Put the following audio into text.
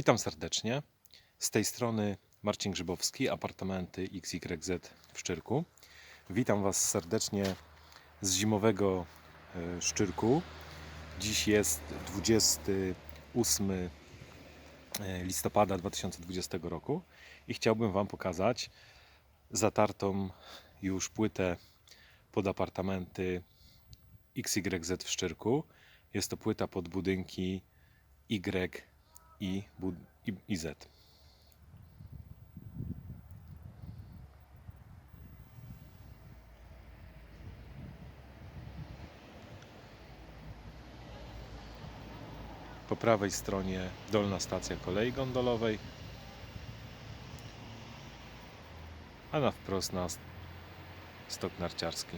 Witam serdecznie. Z tej strony Marcin Grzybowski, apartamenty XYZ w Szczyrku. Witam Was serdecznie z zimowego e, Szczyrku. Dziś jest 28 e, listopada 2020 roku i chciałbym Wam pokazać zatartą już płytę pod apartamenty XYZ w Szczyrku. Jest to płyta pod budynki Y i, i, i Z. Po prawej stronie dolna stacja kolei gondolowej, a na wprost nas stok narciarski.